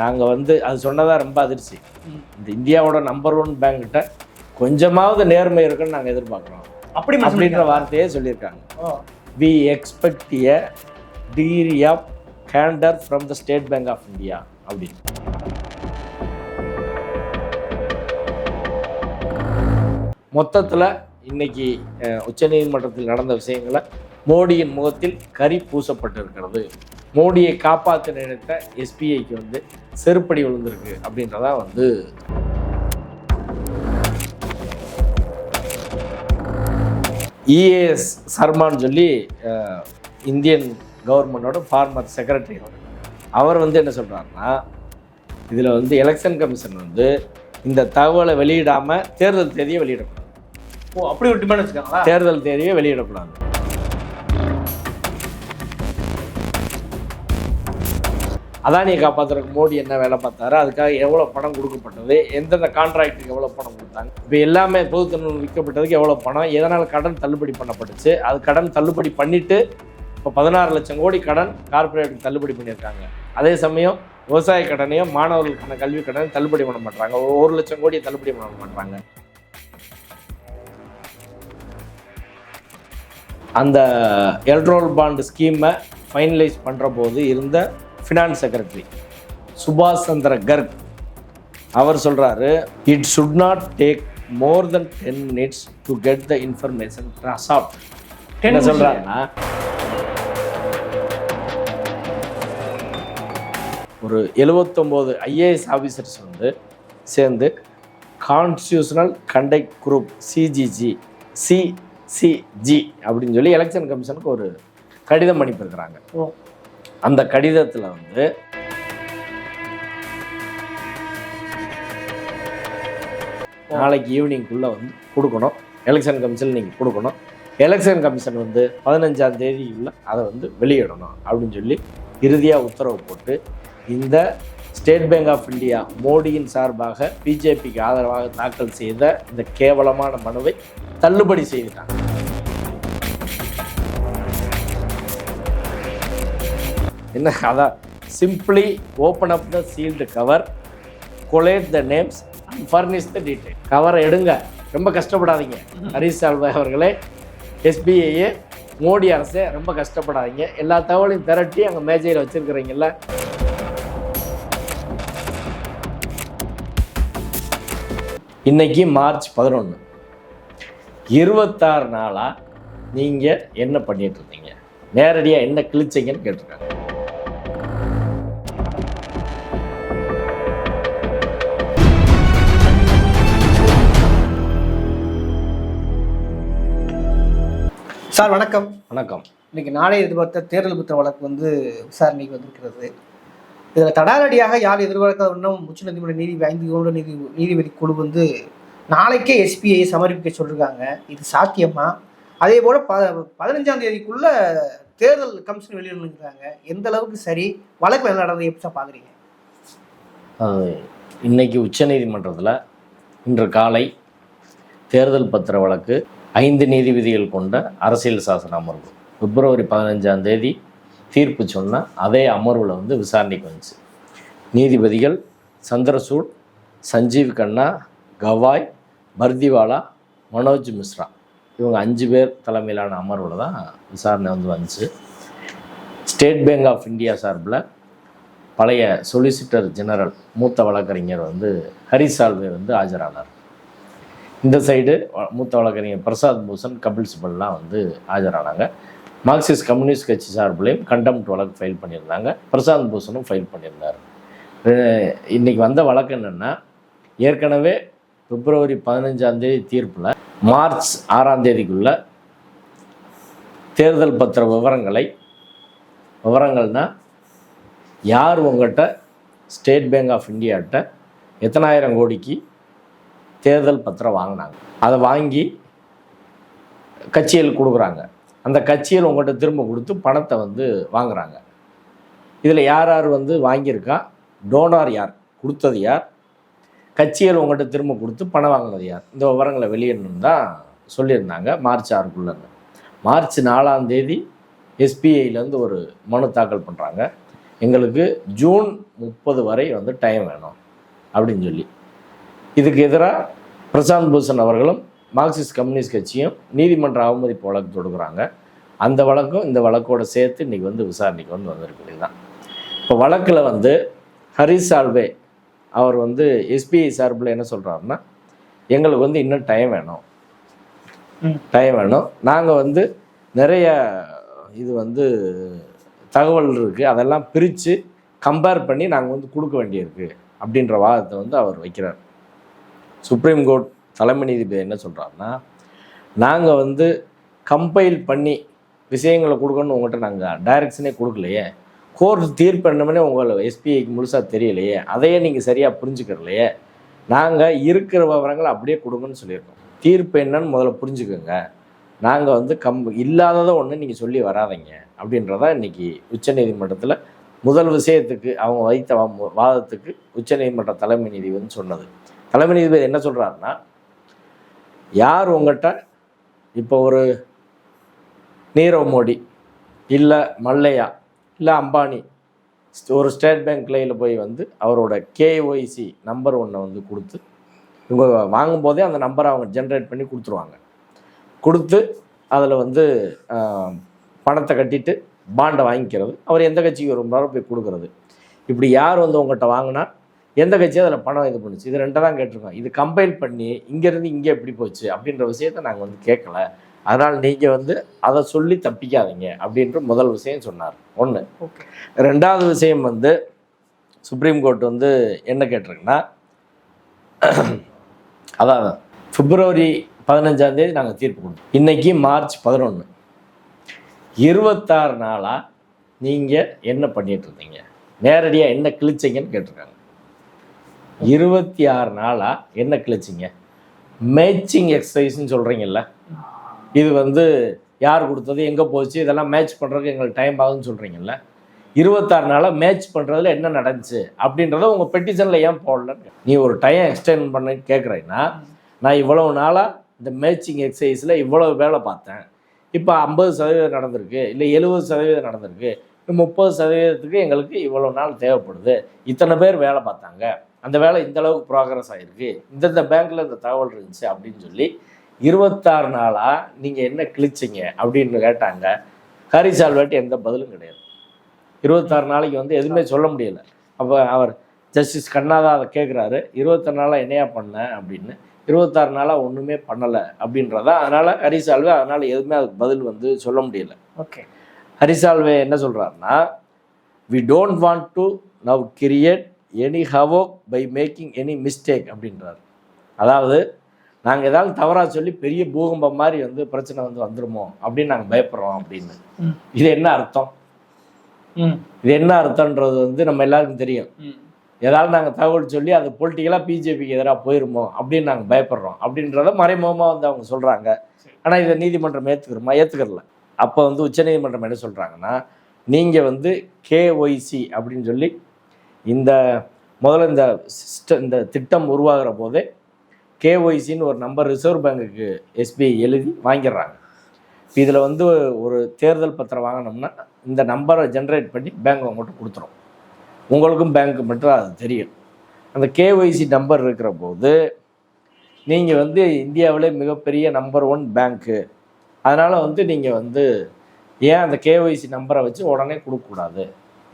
நாங்கள் வந்து அது சொன்னதாக ரொம்ப அதிர்ச்சி. இந்த இந்தியாவோட நம்பர் ஒன் பேங்க்கிட்ட கொஞ்சமாவது நேர்மை இருக்குன்னு நாங்கள் எதிர்பார்க்குறோம். அப்படி அப்படின்ற வார்த்தையே சொல்லியிருக்காங்க. We expect a degree of candour from the State Bank of India அப்படின்னு. மொத்தத்தில் இன்னைக்கு உச்சநீதிமன்றத்தில் நடந்த விஷயங்களை மோடியின் முகத்தில் கரி பூசப்பட்டிருக்கிறது. மோடியை காப்பாற்ற நினைத்த எஸ்பிஐக்கு வந்து செருப்படி விழுந்திருக்கு அப்படின்றதா வந்து இஏஎஸ் சர்மான்னு சொல்லி இந்தியன் கவர்மெண்டோட ஃபார்மர் செக்ரட்டரி அவர். அவர் வந்து என்ன சொல்றாருன்னா இதில் வந்து எலெக்ஷன் கமிஷன் வந்து இந்த தகவலை வெளியிடாமல் தேர்தல் தேதியை வெளியிடக்கூடாது. ஓ அப்படி டிமாண்ட் வச்சுக்காங்களா தேர்தல் தேதியை வெளியிடக்கூடாது. அதானியை காப்பாற்றுறதுக்கு மோடி என்ன வேலை பார்த்தாரு? அதுக்காக எவ்வளோ பணம் கொடுக்கப்பட்டது? எந்தெந்த கான்ட்ராக்டுக்கு எவ்வளோ பணம் கொடுத்தாங்க? இப்போ எல்லாமே பொதுத்தன்மை விற்கப்பட்டதுக்கு எவ்வளோ பணம்? எதனால் கடன் தள்ளுபடி பண்ணப்பட்டுச்சு? அது கடன் தள்ளுபடி பண்ணிவிட்டு இப்போ பதினாறு லட்சம் கோடி கடன் கார்பரேட்டுக்கு தள்ளுபடி பண்ணியிருக்காங்க. அதே சமயம் விவசாய கடனையும் மாணவர்களுக்கான கல்வி கடனையும் தள்ளுபடி பண்ண மாட்டாங்க ஒரு லட்சம் கோடியை தள்ளுபடி பண்ண மாட்டாங்க அந்த எல்ட்ரோல் பாண்டு ஸ்கீமை ஃபைனலைஸ் பண்ணுற போது இருந்த ஃபினான்ஸ் செக்ரட்டரி சுபாஷ் சந்திர கர்க் அவர் சொல்கிறாரு it should not take more than ten minutes to get the information ட்ராசாப்ட் என்ன சொல்கிறாருன்னா ஒரு எழுவத்தொம்போது ஐஏஎஸ் ஆஃபீஸர்ஸ் வந்து சேர்ந்து constitutional conduct group CGG CCG அப்படின்னு சொல்லி எலெக்ஷன் கமிஷனுக்கு ஒரு கடிதம் அனுப்பியிருக்கிறாங்க. அந்த கடிதத்தில் வந்து நாளைக்கு ஈவினிங்குள்ளே வந்து கொடுக்கணும். எலெக்ஷன் கமிஷன் நீங்கள் கொடுக்கணும். எலெக்ஷன் கமிஷன் வந்து பதினஞ்சாம் தேதிக்குள்ளே அதை வந்து வெளியிடணும் அப்படின்னு சொல்லி இறுதியாக உத்தரவு போட்டு இந்த ஸ்டேட் பேங்க் ஆஃப் இந்தியா மோடியின் சார்பாக பிஜேபிக்கு ஆதரவாக தாக்கல் செய்த இந்த கேவலமான மனுவை தள்ளுபடி செய்துட்டாங்க. என்ன அதான் simply open up the sealed cover collate the names and furnish the detail கவரை எடுங்க. ரொம்ப கஷ்டப்படாதீங்க. ஹரீஷ் சால்வாய் அவர்களே எஸ்பிஐயே மோடி அரசே ரொம்ப கஷ்டப்படாதீங்க. எல்லா தகவலையும் திரட்டி அங்கே மேஜையில் வச்சுருக்கிறீங்கள இன்னைக்கு மார்ச் பதினொன்று இருபத்தாறு நாளாக நீங்கள் என்ன பண்ணிட்டு இருந்தீங்க? நேரடியாக என்ன கிழிச்சிங்கன்னு கேட்டிருக்காங்க. சார் வணக்கம். வணக்கம். இன்னைக்கு நாளை எதிர்பார்த்த தேர்தல் புத்த வழக்கு வந்து விசாரணைக்கு வந்திருக்கிறது. இதில் தடாலடியாக யார் எதிர்பார்க்காத இன்னும் உச்சநீதிமன்ற நீதி ஐந்து நீதி நீதிபதி குழு வந்து நாளைக்கே எஸ்பிஐ சமர்ப்பிக்க சொல்லியிருக்காங்க இது சாத்தியமா? அதே போல் ப பதினஞ்சாம் தேதிக்குள்ள தேர்தல் கமிஷன் வெளியிடுங்கிறாங்க எந்த அளவுக்கு சரி? வழக்கு என்ன நடந்தது? எப்படி பார்க்குறீங்க இன்னைக்கு உச்சநீதிமன்றத்தில் இன்று காலை தேர்தல் பத்திர வழக்கு ஐந்து நீதிபதிகள் கொண்ட அரசியல் சாசன அமர்வு. பிப்ரவரி பதினஞ்சாம் தேதி தீர்ப்பு சொன்ன அதே அமர்வில் வந்து விசாரணைக்கு வந்துச்சு. நீதிபதிகள் சந்திரசூட் சஞ்சீவ் கண்ணா கவாய் பர்திவாலா மனோஜ் மிஸ்ரா. இவங்க அஞ்சு பேர் தலைமையிலான அமர்வில் தான் விசாரணை வந்து வந்துச்சு. ஸ்டேட் பேங்க் ஆஃப் இந்தியா சார்பில் பழைய சொலிசிட்டர் ஜெனரல் மூத்த வழக்கறிஞர் வந்து ஹரிசால்வே வந்து ஆஜரானார். இந்த சைடு மூத்த வழக்கறிஞர் பிரசாத் பூஷன் கபில் சிபல்லாம் வந்து ஆஜரானாங்க. மார்க்சிஸ்ட் கம்யூனிஸ்ட் கட்சி சார்பிலையும் கண்டெம்ட் வழக்கு ஃபைல் பண்ணியிருந்தாங்க. பிரசாந்த் பூஷனும் ஃபைல் பண்ணியிருந்தார். இன்றைக்கி வந்த வழக்கு என்னென்னா ஏற்கனவே பிப்ரவரி பதினஞ்சாந்தேதி தீர்ப்பில் மார்ச் ஆறாந்தேதிக்குள்ள தேர்தல் பத்திர விவரங்களை விவரங்கள்னால் யார் உங்கள்கிட்ட ஸ்டேட் பேங்க் ஆஃப் இந்தியாட்ட எத்தனாயிரம் கோடிக்கு தேர்தல் பத்திரம் வாங்கினாங்க. அதை வாங்கி கட்சிகள் கொடுக்குறாங்க. அந்த கட்சியில் உங்கள்கிட்ட திரும்ப கொடுத்து பணத்தை வந்து வாங்குறாங்க. இதில் யார் யார் வந்து வாங்கியிருக்கா? டோனார் யார்? கொடுத்தது யார்? கட்சிகள் உங்கள்கிட்ட திரும்ப கொடுத்து பணம் வாங்கினது யார்? இந்த விவரங்களை வெளியிடணும் தான் சொல்லியிருந்தாங்க மார்ச் ஆறுக்குள்ளங்க மார்ச் நாலாம் தேதி எஸ்பிஐலேருந்து ஒரு மனு தாக்கல் பண்ணுறாங்க எங்களுக்கு ஜூன் முப்பது வரை வந்து டைம் வேணும் அப்படின்னு சொல்லி. இதுக்கு எதிராக பிரசாந்த் பூஷன் அவர்களும் மார்க்சிஸ்ட் கம்யூனிஸ்ட் கட்சியும் நீதிமன்ற அவமதிப்பு வழக்கு தொடுக்குறாங்க. அந்த வழக்கும் இந்த வழக்கோட சேர்த்து இன்றைக்கி வந்து விசாரணைக்கு வந்து வந்திருக்கு இதுதான் இப்போ வழக்கில் வந்து ஹரிஸ் சால்வே அவர் வந்து எஸ்பிஐ சார்பில் என்ன சொல்கிறாருன்னா எங்களுக்கு வந்து இன்னும் டைம் வேணும். டைம் வேணும். நாங்கள் வந்து நிறைய இது வந்து தகவல் இருக்குது அதெல்லாம் பிரித்து கம்பேர் பண்ணி நாங்கள் வந்து கொடுக்க வேண்டியிருக்கு அப்படின்ற வாதத்தை வந்து அவர் வைக்கிறார். சுப்ரீம் கோர்ட் தலைமை நீதிபதி என்ன சொல்கிறாருன்னா நாங்கள் வந்து கம்பைல் பண்ணி விஷயங்களை கொடுக்கணும்னு உங்கள்கிட்ட நாங்கள் டைரக்ஷனே கொடுக்கலையே. கோர்ட் தீர்ப்பு என்னமே உங்களை எஸ்பிஐக்கு முழுசாக தெரியலையே. அதையே நீங்கள் சரியாக புரிஞ்சுக்கிறலையே. நாங்கள் இருக்கிற விவரங்களை அப்படியே கொடுங்கன்னு சொல்லியிருக்கோம். தீர்ப்பு என்னன்னு முதல்ல புரிஞ்சுக்கோங்க. நாங்கள் வந்து கம் இல்லாததை ஒன்று நீங்கள் சொல்லி வராதீங்க. அப்படின்றதான் இன்னைக்கு உச்சநீதிமன்றத்தில் முதல் விஷயத்துக்கு அவங்க வைத்த வா- வாதத்துக்கு உச்சநீதிமன்ற தலைமை நீதிபதி சொன்னது. தலைமை நீதிபதி என்ன சொல்கிறாருன்னா யார் உங்கள்கிட்ட இப்போ ஒரு நீரவ் மோடி இல்லை மல்லையா இல்லை அம்பானி ஒரு ஸ்டேட் பேங்க் கிளையில் போய் வந்து அவரோட கேஒய்சி நம்பர் ஒன்றை வந்து கொடுத்து இவங்க வாங்கும்போதே அந்த நம்பரை அவங்க ஜென்ரேட் பண்ணி கொடுத்துருவாங்க. கொடுத்து அதில் வந்து பணத்தை கட்டிட்டு பாண்டை வாங்கிக்கிறது. அவர் எந்த கட்சிக்கு விரும்புகிறாரோ போய் கொடுக்குறது. இப்படி யார் வந்து உங்கள்கிட்ட வாங்கினா எந்த கட்சி அதில் பணம் இது பண்ணுச்சு. இது ரெண்டை தான் கேட்டிருக்கோம். இது கம்பைல் பண்ணி இங்கேருந்து இங்கே எப்படி போச்சு அப்படின்ற விஷயத்த நாங்கள் வந்து கேட்கல. அதனால் நீங்கள் வந்து அதை சொல்லி தப்பிக்காதீங்க அப்படின்ற முதல் விஷயம் சொன்னார். ஒன்று ரெண்டாவது விஷயம் வந்து சுப்ரீம் கோர்ட் வந்து என்ன கேட்டிருக்குன்னா அதான் பிப்ரவரி பதினஞ்சாம் தேதி நாங்கள் தீர்ப்பு கொடுத்தோம். இன்னைக்கு மார்ச் பதினொன்று இருபத்தாறு நாளாக நீங்கள் என்ன பண்ணிட்டு இருந்தீங்க? நேரடியாக என்ன கிழிச்சிங்கன்னு கேட்டிருக்காங்க. இருபத்தி ஆறு நாளாக என்ன கிழிச்சிங்க? மேட்சிங் எக்ஸசைஸ்ன்னு சொல்கிறீங்கல்ல இது வந்து யார் கொடுத்தது எங்கே போச்சு இதெல்லாம் மேட்ச் பண்ணுறதுக்கு எங்களுக்கு டைம் ஆகுதுன்னு சொல்கிறீங்கல்ல இருபத்தாறு நாளாக மேட்ச் பண்ணுறதுல என்ன நடந்துச்சு அப்படின்றத உங்கள் பெட்டிஷனில் ஏன் போடலன்னு நீ ஒரு டைம் எக்ஸ்டெண்ட் பண்ண கேட்குறேன்னா நான் இவ்வளவு நாளாக இந்த மேட்சிங் எக்ஸசைஸில் இவ்வளவு வேலை பார்த்தேன். இப்போ ஐம்பது சதவீதம் நடந்திருக்கு இல்லை எழுபது சதவீதம் நடந்திருக்கு முப்பது சதவீதத்துக்கு எங்களுக்கு இவ்வளோ நாள் தேவைப்படுது இத்தனை பேர் வேலை பார்த்தாங்க. அந்த வேலை இந்த அளவுக்கு ப்ராக்ரஸ் ஆகிருக்கு இந்தந்த பேங்க்கில் இந்த தகவல் இருந்துச்சு அப்படின்னு சொல்லி இருபத்தாறு நாளாக நீங்கள் என்ன கிழிச்சிங்க அப்படின்னு கேட்டாங்க. ஹரி சால்வேட்டு எந்த பதிலும் கிடையாது. இருபத்தாறு நாளைக்கு வந்து எதுவுமே சொல்ல முடியல. அப்போ அவர் ஜஸ்டிஸ் கண்ணாதா அதை கேட்குறாரு இருபத்தாறு நாளாக என்னையா பண்ண அப்படின்னு. இருபத்தாறு நாளாக ஒன்றுமே பண்ணலை அப்படின்றதா அதனால் ஹரி சால்வே அதனால் எதுவுமே அதுக்கு பதில் வந்து சொல்ல முடியல. ஓகே. ஹரிசால்வே என்ன சொல்கிறாருன்னா we don't want to now create any havoc by making any mistake அப்படின்றார். அதாவது நாங்கள் ஏதாவது தவறாக சொல்லி பெரிய பூகம்பம் மாதிரி வந்து பிரச்சனை வந்து வந்துருமோ அப்படின்னு நாங்கள் பயப்படுறோம் அப்படின்னு. இது என்ன அர்த்தம்? இது என்ன அர்த்தம்ன்றது வந்து நம்ம எல்லாருக்கும் தெரியும். ஏதாவது நாங்கள் தகவல் சொல்லி அது பொலிட்டிக்கலாக பிஜேபிக்கு எதிராக போயிருமோ அப்படின்னு நாங்கள் பயப்படுறோம். அப்படின்றத மறைமுகமாக வந்து அவங்க சொல்கிறாங்க ஆனால் இதை நீதிமன்றம் ஏற்றுக்கிறோமா ஏற்றுக்கிறல அப்போ வந்து உச்சநீதிமன்றம் என்ன சொல்கிறாங்கன்னா நீங்கள் வந்து கேஒய்சி அப்படின்னு சொல்லி இந்த முதல்ல இந்த சிஸ்டம் இந்த திட்டம் உருவாகிற போதே கேஒய்சின்னு ஒரு நம்பர் ரிசர்வ் பேங்குக்கு எஸ்பிஐ எழுதி வாங்கிடுறாங்க. இதில் வந்து ஒரு தேர்தல் பத்திரம் வாங்கினோம்னா இந்த நம்பரை ஜென்ரேட் பண்ணி பேங்க் உங்கள்கிட்ட கொடுத்துரும். உங்களுக்கும் பேங்க்கு மட்டும் அது தெரியும். அந்த கேஒய்சி நம்பர் இருக்கிற போது நீங்கள் வந்து இந்தியாவிலே மிகப்பெரிய நம்பர் ஒன் பேங்க்கு அதனால் வந்து நீங்கள் வந்து ஏன் அந்த கேஒய்சி நம்பரை வச்சு உடனே கொடுக்கக்கூடாது?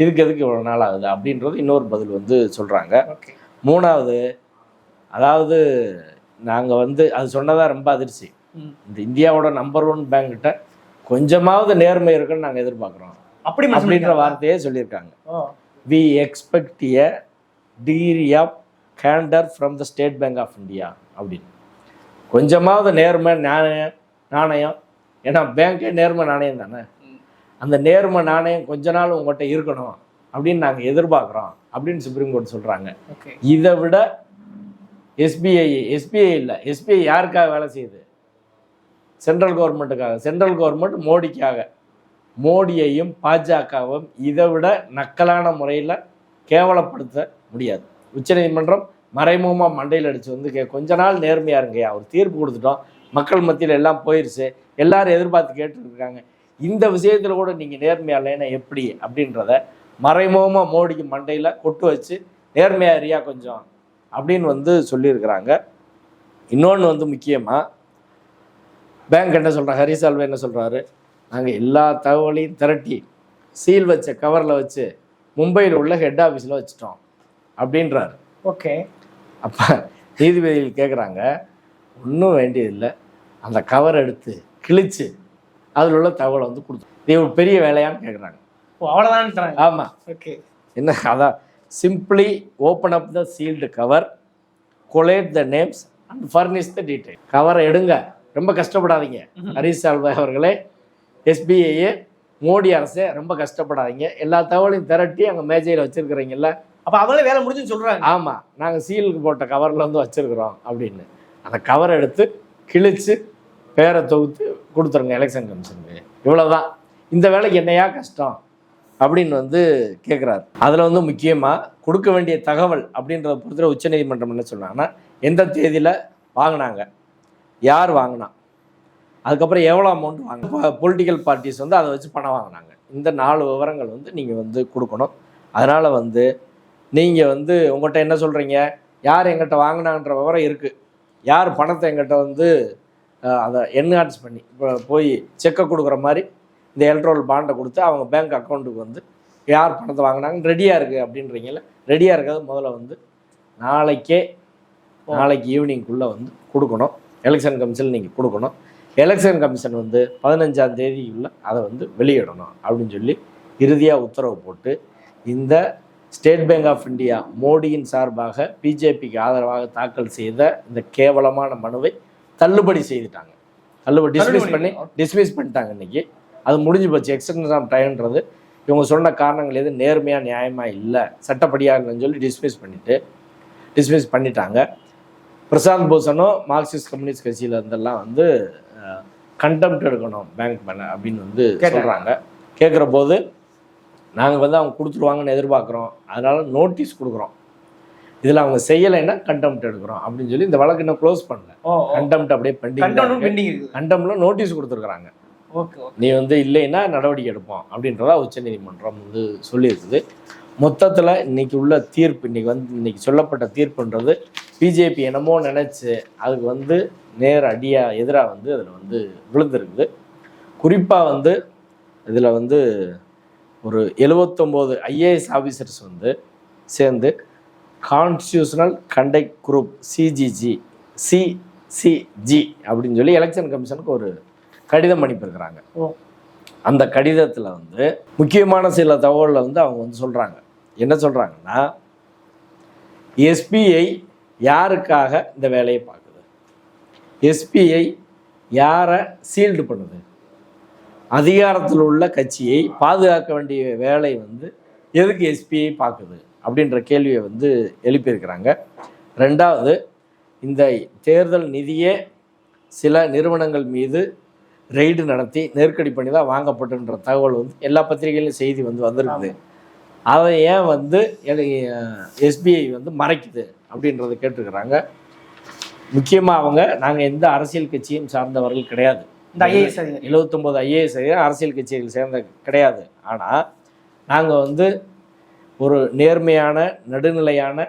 இதுக்கு எதுக்கு இவ்வளோ நாள் ஆகுது அப்படின்றது இன்னொரு பதில் வந்து சொல்கிறாங்க மூணாவது அதாவது நாங்கள் வந்து அது சொன்னதா ரொம்ப அதிர்ச்சி. இந்த இந்தியாவோட நம்பர் ஒன் பேங்க்கிட்ட கொஞ்சமாவது நேர்மை இருக்குன்னு நாங்கள் எதிர்பார்க்குறோம். அப்படி அப்படின்ற. வார்த்தையே சொல்லியிருக்காங்க. We expect a degree of candour from the State Bank of India அப்படின்னு. கொஞ்சமாவது நேர்மை நாணயம் நாணயம். ஏன்னா பேங்க்கே நேர்மை நாணயம் தானே. அந்த நேர்மை நாணயம் கொஞ்ச நாள் உங்கள்கிட்ட இருக்கணும் அப்படின்னு நாங்கள் எதிர்பார்க்குறோம் அப்படின்னு சுப்ரீம் கோர்ட் சொல்கிறாங்க இதை விட எஸ்பிஐ எஸ்பிஐ இல்லை. எஸ்பிஐ யாருக்காக வேலை செய்யுது? சென்ட்ரல் கவர்மெண்ட்டுக்காக சென்ட்ரல் கவர்மெண்ட் மோடிக்காக. மோடியையும் பாஜகவும் இதை விட நக்கலான முறையில் கேவலப்படுத்த முடியாது. உச்சநீதிமன்றம் மறைமுகமாக மண்டையில் அடித்து வந்து கே கொஞ்ச நாள் நேர்மையாக இருங்கய்யா. ஒரு தீர்ப்பு கொடுத்துட்டோம். மக்கள் மத்தியில் எல்லாம் போயிடுச்சு எல்லாரும் எதிர்பார்த்து கேட்டுருக்காங்க இந்த விஷயத்தில் கூட நீங்கள் நேர்மையாக இல்லைன்னா எப்படி அப்படின்றத மறைமுகமாக மோடிக்கு மண்டையில் கொட்டு வச்சு நேர்மையா இருயா கொஞ்சம் அப்படின்னு வந்து சொல்லியிருக்கிறாங்க. இன்னொன்று வந்து முக்கியமாக பேங்க் என்ன சொல்கிறாங்க ஹரிசால்வே என்ன சொல்கிறாரு நாங்கள் எல்லா தகவலையும் திரட்டி சீல் வச்ச கவரில் வச்சு மும்பையில் உள்ள ஹெட் ஆஃபீஸில் வச்சுட்டோம் அப்படின்றாரு. ஓகே. அப்போ நீதிபதிகள் கேட்குறாங்க ஒன்றும் வேண்டியதில்லை. அந்த கவர் எடுத்து கிழிச்சு அதில் உள்ள தகவலை வந்து கொடுத்து இது ஒரு பெரிய வேலையான்னு கேட்குறாங்க ஓ அவ்வளோதான் ஆமாம் ஓகே என்ன அதான் simply open up the sealed cover collate the names and furnish the detail கவரை எடுங்க. ரொம்ப கஷ்டப்படாதீங்க. ஹரிஷ் சால்வை அவர்களே எஸ்பிஐயே மோடி அரசே ரொம்ப கஷ்டப்படாதீங்க. எல்லா தகவலையும் திரட்டி அங்கே மேஜையில் வச்சுருக்கிறீங்கல்ல. அப்போ அவங்களே வேலை முடிஞ்சுன்னு சொல்கிறாங்க ஆமாம் நாங்கள் சீலுக்கு போட்ட கவரில் வந்து வச்சுருக்குறோம் அப்படின்னு. அந்த கவரை எடுத்து கிழிச்சு பேரை தொகுத்து கொடுத்துருங்க எலெக்ஷன் கமிஷனுக்கு இவ்வளோதான் இந்த வேலைக்கு என்னையா கஷ்டம்? அப்படின்னு வந்து கேட்குறாரு அதில் வந்து முக்கியமாக கொடுக்க வேண்டிய தகவல் அப்படின்றத பொறுத்தவரை உச்சநீதிமன்றம் என்ன சொன்னாங்கன்னா எந்த தேதியில் வாங்கினாங்க? யார் வாங்கினா? அதுக்கப்புறம் எவ்வளோ அமௌண்ட் வாங்க பொலிட்டிக்கல் பார்ட்டிஸ் வந்து அதை வச்சு பணம் வாங்கினாங்க. இந்த நாலு விவரங்கள் வந்து நீங்கள் வந்து கொடுக்கணும். அதனால் வந்து நீங்கள் வந்து உங்கள்கிட்ட என்ன சொல்கிறீங்க யார் எங்கிட்ட வாங்கினாங்கன்ற விவரம் இருக்குது யார் பணத்தை எங்கிட்ட வந்து அதை என்ஹான்ஸ் பண்ணி இப்போ போய் செக்கை கொடுக்குற மாதிரி இந்த எலக்ட்ரோல் பாண்டை கொடுத்து அவங்க பேங்க் அக்கௌண்ட்டுக்கு வந்து யார் பணத்தை வாங்கினாங்கன்னு ரெடியாக இருக்குது அப்படின்றீங்கல்ல ரெடியாக இருக்கிறது முதல்ல வந்து நாளைக்கே நாளைக்கு ஈவினிங்குள்ளே வந்து கொடுக்கணும். எலெக்ஷன் கமிஷன் நீங்கள் கொடுக்கணும். எலெக்ஷன் கமிஷன் வந்து பதினஞ்சாம் தேதிக்குள்ளே அதை வந்து வெளியிடணும் அப்படின்னு சொல்லி இறுதியாக உத்தரவு போட்டு இந்த ஸ்டேட் பேங்க் ஆஃப் இந்தியா மோடியின் சார்பாக பிஜேபிக்கு ஆதரவாக தாக்கல் செய்த இந்த கேவலமான மனுவை தள்ளுபடி செய்துட்டாங்க. தள்ளுபடி டிஸ்மிஸ் பண்ணி டிஸ்மிஸ் பண்ணிட்டாங்க இன்னைக்கு. அது முடிஞ்சு போச்சு. எக்ஸ்டென்ஷன் ஆஃப் டைம்ன்றது இவங்க சொன்ன காரணங்கள் எது நேர்மையாக நியாயமாக இல்லை சட்டப்படியாக இல்லைன்னு சொல்லி டிஸ்மிஸ் பண்ணிட்டு டிஸ்மிஸ் பண்ணிட்டாங்க. பிரசாந்த் பூஷனும் மார்க்சிஸ்ட் கம்யூனிஸ்ட் கட்சியில இருந்தெல்லாம் வந்து கண்டெம்ட் எடுக்கணும் பேங்க் மேலே அப்படின்னு வந்து கேட்டாங்க. சொல்கிறாங்க கேட்குற போது நாங்கள் வந்து அவங்க கொடுத்துருவாங்கன்னு எதிர்பார்க்குறோம். அதனால நோட்டீஸ் கொடுக்குறோம். இதில் அவங்க செய்யலைன்னா கண்டெம்ட் எடுக்கிறோம் அப்படின்னு சொல்லி இந்த வழக்கு இன்னும் க்ளோஸ் பண்ணல. கண்டெம்ட் அப்படியே பெண்டிங் கண்டெம்ட்ல நோட்டீஸ் கொடுத்துருக்குறாங்க. நீ வந்து இல்லைன்னா நடவடிக்கை எடுப்போம் அப்படின்றதா உச்சநீதிமன்றம் வந்து சொல்லியிருக்குது. மொத்தத்தில் இன்னைக்கு உள்ள தீர்ப்பு இன்னைக்கு வந்து இன்னைக்கு சொல்லப்பட்ட தீர்ப்புன்றது பிஜேபி என்னமோ நினச்சி அதுக்கு வந்து நேர் அடியாக எதிராக வந்து அதில் வந்து விழுந்திருக்குது. குறிப்பாக வந்து இதில் வந்து ஒரு எழுவத்தொம்போது ஐஏஎஸ் ஆஃபீஸர்ஸ் வந்து சேர்ந்து constitutional conduct group CGG CCG அப்படின்னு சொல்லி எலெக்ஷன் கமிஷனுக்கு ஒரு கடிதம் அனுப்பியிருக்கிறாங்க. அந்த கடிதத்தில் வந்து முக்கியமான சில தகவல்களை வந்து அவங்க வந்து சொல்கிறாங்க என்ன சொல்கிறாங்கன்னா எஸ்பிஐ யாருக்காக இந்த வேலையை பார்க்குது? எஸ்பிஐ யாரை சீல்டு பண்ணுது? அதிகாரத்தில் உள்ள கட்சியை பாதுகாக்க வேண்டிய வேலை வந்து எதுக்கு எஸ்பிஐ பார்க்குது? அப்படின்ற கேள்வியை வந்து எழுப்பியிருக்கிறாங்க. ரெண்டாவது இந்த தேர்தல் நிதியே சில நிறுவனங்கள் மீது ரெய்டு நடத்தி நெருக்கடி பண்ணி தான் வாங்கப்பட்டுன்ற தகவல் வந்து எல்லா பத்திரிகையிலும் செய்தி வந்து வந்திருக்குது. அதை ஏன் வந்து எஸ்பிஐ வந்து மறைக்குது அப்படின்றத கேட்டிருக்கிறாங்க. முக்கியமாக அவங்க நாங்கள் எந்த அரசியல் கட்சியும் சார்ந்தவர்கள் கிடையாது. இந்த ஐஏஎஸ் எழுபத்தொம்போது ஐஏஎஸ் அரசியல் கட்சிகள் சேர்ந்த கிடையாது. ஆனால் நாங்கள் வந்து ஒரு நேர்மையான நடுநிலையான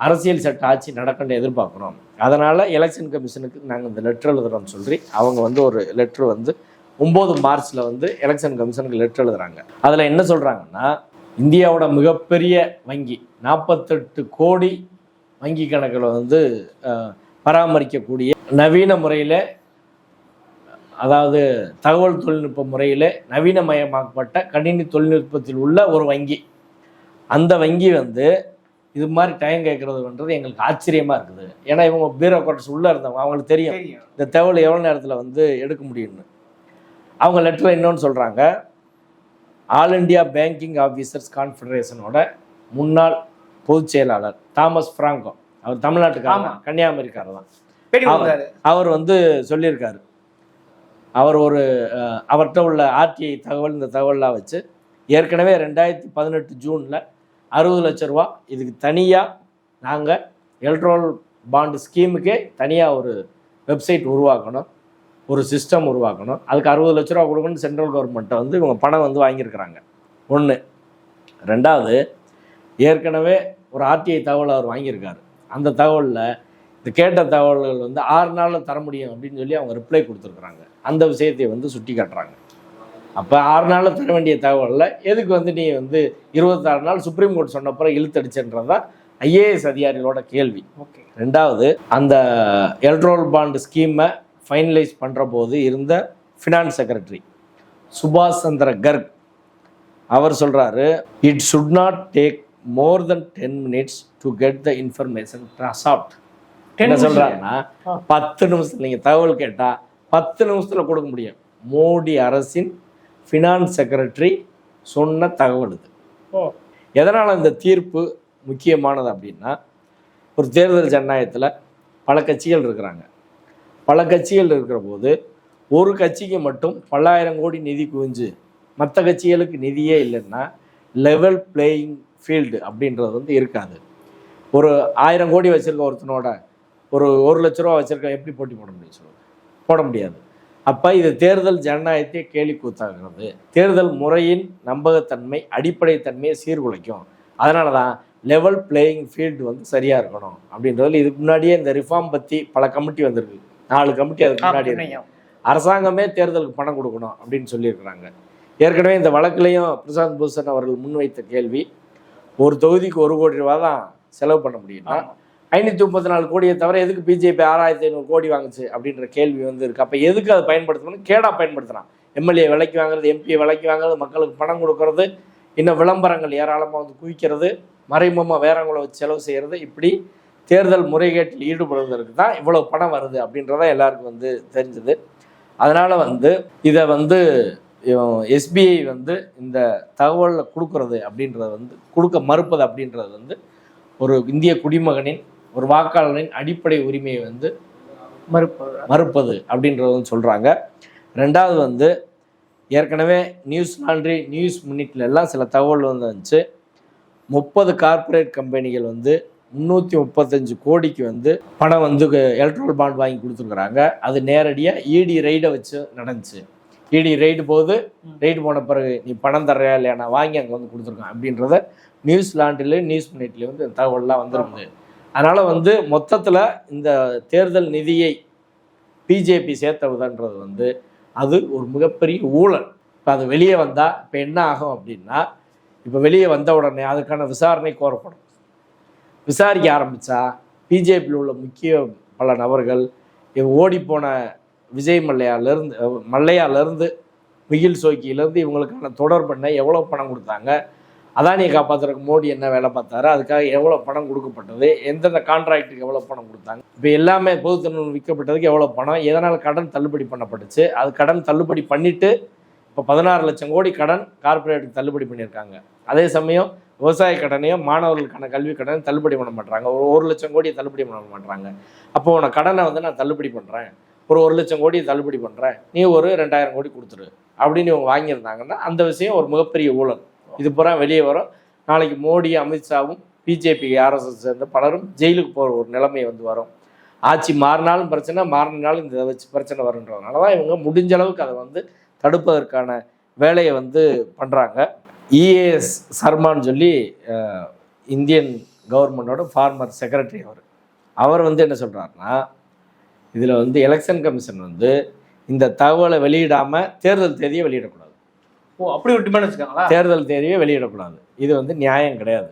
அரசியல் சட்ட ஆட்சி நடக்கணும்னு எதிர்பார்க்குறோம். அதனால் எலெக்ஷன் கமிஷனுக்கு நாங்கள் இந்த லெட்டர் எழுதுகிறோம்னு சொல்லி அவங்க வந்து ஒரு லெட்ரு வந்து ஒம்பது மார்ச்சில் வந்து எலெக்ஷன் கமிஷனுக்கு லெட்டர் எழுதுகிறாங்க அதில் என்ன சொல்கிறாங்கன்னா இந்தியாவோட மிகப்பெரிய வங்கி நாற்பத்தெட்டு கோடி வங்கி கணக்கில் வந்து பராமரிக்கக்கூடிய நவீன முறையில் அதாவது தகவல் தொழில்நுட்ப முறையில் நவீனமயமாக்கப்பட்ட கணினி தொழில்நுட்பத்தில் உள்ள ஒரு வங்கி. அந்த வங்கி வந்து இது மாதிரி டைம் கேட்குறதுன்றது எங்களுக்கு ஆச்சரியமாக இருக்குது. ஏன்னா இவங்க பியூரோக்ராட்ஸ் உள்ளே இருந்தவங்க அவங்களுக்கு தெரியும். இந்த தகவல் எவ்வளோ நேரத்தில் வந்து எடுக்க முடியும்னு. அவங்க லெட்டரில் இன்னொன்று சொல்கிறாங்க ஆல் இண்டியா பேங்கிங் ஆஃபீஸர்ஸ் கான்ஃபெடரேஷனோட முன்னாள் பொதுச் செயலாளர் தாமஸ் ஃப்ராங்கோ அவர் தமிழ்நாட்டுக்காரர். கன்னியாகுமரிக்காரர் தான். அவர் வந்து சொல்லியிருக்காரு. அவர் ஒரு அவர்கிட்ட உள்ள ஆர்டிஐ தகவல் இந்த தகவல்லாம் வச்சு ஏற்கனவே ரெண்டாயிரத்தி பதினெட்டு ஜூனில் அறுபது லட்ச ரூபா. இதுக்கு தனியாக நாங்கள் எலக்ட்ரோல் பாண்டு ஸ்கீமுக்கே தனியாக ஒரு வெப்சைட் உருவாக்கணும். ஒரு சிஸ்டம் உருவாக்கணும். அதுக்கு அறுபது லட்ச ரூபா கொடுக்கணும்னு சென்ட்ரல் கவர்மெண்ட்டை வந்து இவங்க பணம் வந்து வாங்கியிருக்கிறாங்க. ஒன்று ரெண்டாவது ஏற்கனவே ஒரு ஆர்டிஐ தகவல் அவர் வாங்கியிருக்காரு. அந்த தகவலில் இந்த கேட்ட தகவல்கள் வந்து ஆறு நாளில் தர முடியும் அப்படின்னு சொல்லி அவங்க ரிப்ளை கொடுத்துருக்குறாங்க. அந்த விஷயத்தை வந்து சுட்டி காட்டுறாங்க அப்போ ஆறு நாளில் தர வேண்டிய தகவலில். எதுக்கு வந்து நீ வந்து இருபத்தாறு நாள் சுப்ரீம் கோர்ட் சொன்னப்புறம் இழுத்தடிச்சுன்றதான் ஐஏஎஸ் அதிகாரிகளோட கேள்வி. ஓகே. ரெண்டாவது அந்த எலக்ட்ரோல் பாண்ட் ஸ்கீமை ஃபைனலைஸ் பண்ணுற போது இருந்த ஃபினான்ஸ் செக்ரட்டரி சுபாஷ் சந்திர கர்க் அவர் சொல்கிறாரு it should not take more than ten minutes to get the information ட்ராசாப்ட் என்ன சொல்கிறாருன்னா. பத்து நிமிஷத்தில் நீங்கள் தகவல் கேட்டால் பத்து நிமிஷத்தில் கொடுக்க முடியும். மோடி அரசின் ஃபினான்ஸ் செக்ரட்டரி சொன்ன தகவல் இது. எதனால் இந்த தீர்ப்பு முக்கியமானது அப்படின்னா ஒரு தேர்தல் ஜனநாயகத்தில் பல கட்சிகள் இருக்கிறாங்க. பல கட்சிகள் இருக்கிற போது ஒரு கட்சிக்கு மட்டும் பல்லாயிரம் கோடி நிதி குவிஞ்சு மற்ற கட்சிகளுக்கு நிதியே இல்லைன்னா லெவல் பிளேயிங் ஃபீல்டு அப்படின்றது வந்து இருக்காது. ஒரு ஆயிரம் கோடி வச்சுருக்க ஒருத்தனோட ஒரு ஒரு லட்ச ரூபா வச்சுருக்க எப்படி போட்டி போட முடியும் சொல்லுங்க? போட முடியாது. அப்போ இது தேர்தல் ஜனநாயகத்தை கேலி கூத்தாகிறது தேர்தல் முறையின் நம்பகத்தன்மை அடிப்படை தன்மையை சீர்குலைக்கும். அதனால தான் லெவல் பிளேயிங் ஃபீல்டு வந்து சரியாக இருக்கணும் அப்படின்றதுல இதுக்கு முன்னாடியே இந்த ரிஃபார்ம் பற்றி பல கமிட்டி வந்திருக்கு. நாலு கமிட்டி அதுக்கு முன்னாடி. அரசாங்கமே தேர்தலுக்கு பணம் கொடுக்கணும் அப்படின்னு சொல்லியிருக்கிறாங்க. ஏற்கனவே இந்த வழக்குலையும் பிரசாந்த் பூஷன் அவர்கள் முன்வைத்த கேள்வி ஒரு தொகுதிக்கு ஒரு கோடி ரூபா தான் செலவு பண்ண முடியும்னா. ஐநூற்றி முப்பத்தி நாலு கோடியை தவிர எதுக்கு பிஜேபி ஆறாயிரத்தி ஐநூறு கோடி வாங்குச்சு அப்படின்ற கேள்வி வந்து இருக்கு. அப்போ எதுக்கு அதை பயன்படுத்தணும்னு கேடா பயன்படுத்தினான் எம்எல்ஏ விலைக்கு வாங்குறது எம்பியை விலைக்கு வாங்குறது மக்களுக்கு பணம் கொடுக்கறது இன்னும் விளம்பரங்கள் ஏராளமாக வந்து குவிக்கிறது மறைமுகமாக வேறவங்களை வச்சு செலவு செய்கிறது இப்படி தேர்தல் முறைகேட்டில் ஈடுபடுவதற்கு தான் இவ்வளோ பணம் வருது அப்படின்றத எல்லாருக்கும் வந்து தெரிஞ்சுது. அதனால் வந்து இதை வந்து எஸ்பிஐ வந்து இந்த தகவலில் கொடுக்கறது அப்படின்றத வந்து கொடுக்க மறுப்பது அப்படின்றது வந்து ஒரு இந்திய குடிமகனின் ஒரு வாக்காளரின் அடிப்படை உரிமையை வந்து மறுப்பு மறுப்பது அப்படின்றது வந்து சொல்கிறாங்க ரெண்டாவது வந்து ஏற்கனவே நியூஸ் லாண்ட்ரி நியூஸ் மினிட்ல எல்லாம் சில தகவல் வந்து வந்துச்சு. முப்பது கார்ப்பரேட் கம்பெனிகள் வந்து முந்நூற்றி முப்பத்தஞ்சு கோடிக்கு வந்து பணம் வந்து எலக்ட்ரல் பாண்ட் வாங்கி கொடுத்துருக்குறாங்க. அது நேரடியாக இடி ரைடை வச்சு நடந்துச்சு. இடி ரைடு போது ரைடு போன பிறகு நீ பணம் தர்றியா இல்லையா? நான் வாங்கி அங்கே வந்து கொடுத்துருக்கேன் அப்படின்றத நியூஸ் லாண்ட்ரிலையும் நியூஸ் மினிட்லேயும் வந்து தகவல்லாம் வந்திருக்குது. அதனால் வந்து மொத்தத்தில் இந்த தேர்தல் நிதியை பிஜேபி சேர்த்தவுதன்றது வந்து அது ஒரு மிகப்பெரிய ஊழல். இப்போ அது வெளியே வந்தால் இப்போ என்ன ஆகும் அப்படின்னா இப்போ வெளியே வந்த உடனே அதுக்கான விசாரணை கோரப்படும். விசாரிக்க ஆரம்பித்தா பிஜேபியில் உள்ள முக்கிய பல நபர்கள் ஓடிப்போன விஜய் மல்லையாலேருந்து மல்லையாலேருந்து மிகில் சோக்கியிலேருந்து இவங்களுக்கான தொடர்பெண்ணை எவ்வளோ பணம் கொடுத்தாங்க அதானியை காப்பாற்றுறதுக்கு மோடி என்ன வேலை பார்த்தாரு? அதுக்காக எவ்வளோ பணம் கொடுக்கப்பட்டது? எந்தெந்த கான்ட்ராக்டுக்கு எவ்வளோ பணம் கொடுத்தாங்க? இப்போ எல்லாமே பொதுத்தன்மை விற்கப்பட்டதுக்கு எவ்வளோ பணம்? எதனால் கடன் தள்ளுபடி பண்ணப்பட்டுச்சு? அது கடன் தள்ளுபடி பண்ணிவிட்டு இப்போ பதினாறு லட்சம் கோடி கடன் கார்ப்பரேட்டுக்கு தள்ளுபடி பண்ணியிருக்காங்க. அதே சமயம் விவசாய கடனையும் மாணவர்களுக்கான கல்வி கடனை தள்ளுபடி பண்ண மாட்டாங்க ஒரு ஒரு லட்சம் கோடியை தள்ளுபடி பண்ண மாட்டாங்க அப்போ உன கடனை வந்து நான் தள்ளுபடி பண்ணுறேன் ஒரு ஒரு லட்சம் கோடியை தள்ளுபடி பண்ணுறேன் நீ ஒரு ரெண்டாயிரம் கோடி கொடுத்துரு. அப்படின்னு இவங்க வாங்கியிருந்தாங்கன்னா அந்த விஷயம் ஒரு மிகப்பெரிய ஊழல். இது பூரா வெளியே வரும். நாளைக்கு மோடி அமித்ஷாவும் பிஜேபி ஆர்எஸ்எஸ் சேர்ந்த பலரும் ஜெயிலுக்கு போகிற ஒரு நிலைமை வந்து வரும். ஆட்சி மாறினாலும் பிரச்சனை மாறினாலும் இந்த இதை வச்சு பிரச்சனை வருன்றதுனால தான் இவங்க முடிஞ்ச அளவுக்கு அதை வந்து தடுப்பதற்கான வேலையை வந்து பண்ணுறாங்க இஏஎஸ் சர்மான்னு சொல்லி இந்தியன் கவர்மெண்டோட ஃபார்மர் செக்ரட்டரி அவர். அவர் வந்து என்ன சொல்கிறாருன்னா இதில் வந்து எலெக்ஷன் கமிஷன் வந்து இந்த தகவலை வெளியிடாமல் தேர்தல் தேதியை வெளியிடக்கூடாது. அப்படி ஒரு டிமாண்ட் வச்சுக்காங்களா தேர்தல் தேதியை வெளியிடக்கூடாது. இது வந்து நியாயம் கிடையாது.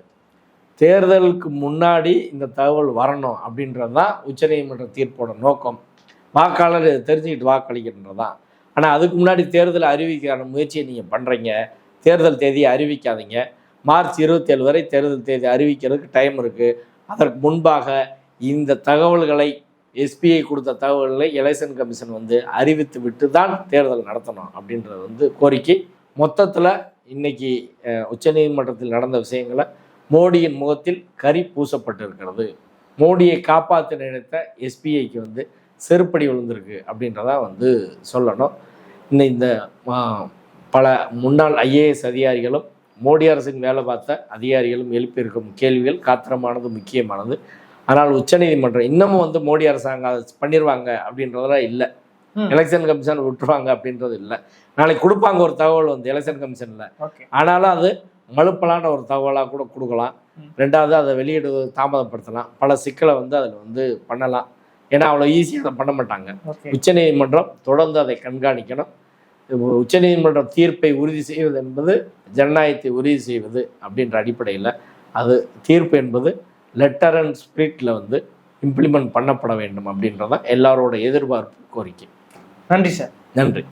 தேர்தலுக்கு முன்னாடி இந்த தகவல் வரணும் அப்படின்றது தான் உச்சநீதிமன்ற தீர்ப்போட நோக்கம். வாக்காளர் தெரிஞ்சுக்கிட்டு வாக்களிக்கின்றது தான் ஆனால் அதுக்கு முன்னாடி தேர்தல் அறிவிக்கிற முயற்சியை நீங்கள் பண்ணுறீங்க தேர்தல் தேதியை அறிவிக்காதீங்க. மார்ச் இருபத்தேழு வரை தேர்தல் தேதி அறிவிக்கிறதுக்கு டைம் இருக்குது அதற்கு முன்பாக இந்த தகவல்களை எஸ்பிஐ கொடுத்த தகவல்களை எலெக்ஷன் கமிஷன் வந்து அறிவித்து விட்டு தான் தேர்தல் நடத்தணும் அப்படின்றது வந்து கோரிக்கை. மொத்தத்தில் இன்னைக்கு உச்சநீதிமன்றத்தில் நடந்த விஷயங்களை மோடியின் முகத்தில் கரி பூசப்பட்டிருக்கிறது. மோடியை காப்பாற்ற நினைத்த எஸ்பிஐக்கு வந்து செருப்படி விழுந்திருக்கு அப்படின்றதா வந்து சொல்லணும். இந்த இந்த பல முன்னாள் ஐஏஎஸ் அதிகாரிகளும் மோடி அரசின் வேலை பார்த்த அதிகாரிகளும் எழுப்பியிருக்கும் கேள்விகள் காத்திரமானது முக்கியமானது. ஆனால் உச்சநீதிமன்றம் இன்னமும் வந்து மோடி அரசாங்கம் அதை பண்ணிடுவாங்க அப்படின்றதெல்லாம் இல்லை. எலெக்ஷன் கமிஷன் விட்டுருவாங்க அப்படின்றது இல்லை. நாளைக்கு கொடுப்பாங்க ஒரு தகவல் வந்து எலெக்ஷன் கமிஷனில். ஆனாலும் அது மலுப்பலான ஒரு தகவலாக கூட கொடுக்கலாம். ரெண்டாவது அதை வெளியிடுவது தாமதப்படுத்தலாம். பல சிக்கலை வந்து அதில் வந்து பண்ணலாம். ஏன்னா அவ்வளோ ஈஸியாக அதை பண்ண மாட்டாங்க. உச்சநீதிமன்றம் தொடர்ந்து அதை கண்காணிக்கணும். உச்சநீதிமன்றம் தீர்ப்பை உறுதி செய்வது என்பது ஜனநாயகத்தை உறுதி செய்வது அப்படின்ற அடிப்படையில் அது தீர்ப்பு என்பது லெட்டர் அண்ட் ஸ்பிரிட்டில் வந்து இம்ப்ளிமெண்ட் பண்ணப்பட வேண்டும் அப்படின்றதான் எல்லாரோட எதிர்பார்ப்பு கோரிக்கை. நன்றி சார். நன்றி.